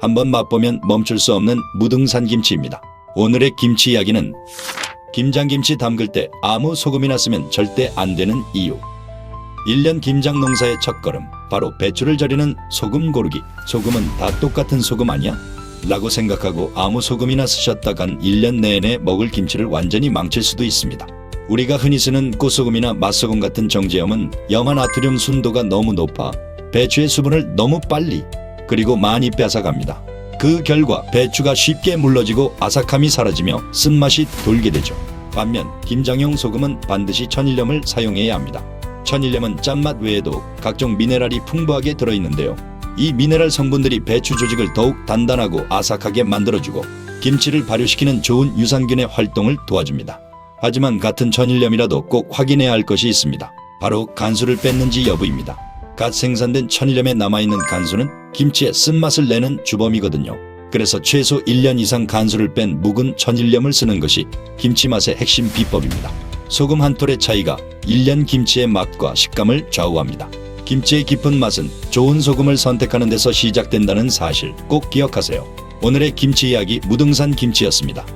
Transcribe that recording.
한번 맛보면 멈출 수 없는 무등산 김치입니다. 오늘의 김치 이야기는 김장김치 담글 때 아무 소금이나 쓰면 절대 안 되는 이유. 1년 김장 농사의 첫걸음, 바로 배추를 절이는 소금 고르기. 소금은 다 똑같은 소금 아니야? 라고 생각하고 아무 소금이나 쓰셨다간 1년 내내 먹을 김치를 완전히 망칠 수도 있습니다. 우리가 흔히 쓰는 꽃소금이나 맛소금 같은 정제염은 염화나트륨 순도가 너무 높아 배추의 수분을 너무 빨리 그리고 많이 뺏어갑니다. 그 결과 배추가 쉽게 물러지고 아삭함이 사라지며 쓴맛이 돌게 되죠. 반면 김장용 소금은 반드시 천일염을 사용해야 합니다. 천일염은 짠맛 외에도 각종 미네랄이 풍부하게 들어있는데요. 이 미네랄 성분들이 배추 조직을 더욱 단단하고 아삭하게 만들어주고 김치를 발효시키는 좋은 유산균의 활동을 도와줍니다. 하지만 같은 천일염이라도 꼭 확인해야 할 것이 있습니다. 바로 간수를 뺐는지 여부입니다. 갓 생산된 천일염에 남아있는 간수는 김치의 쓴맛을 내는 주범이거든요. 그래서 최소 1년 이상 간수를 뺀 묵은 천일염을 쓰는 것이 김치 맛의 핵심 비법입니다. 소금 한 톨의 차이가 1년 김치의 맛과 식감을 좌우합니다. 김치의 깊은 맛은 좋은 소금을 선택하는 데서 시작된다는 사실 꼭 기억하세요. 오늘의 김치 이야기 무등산 김치였습니다.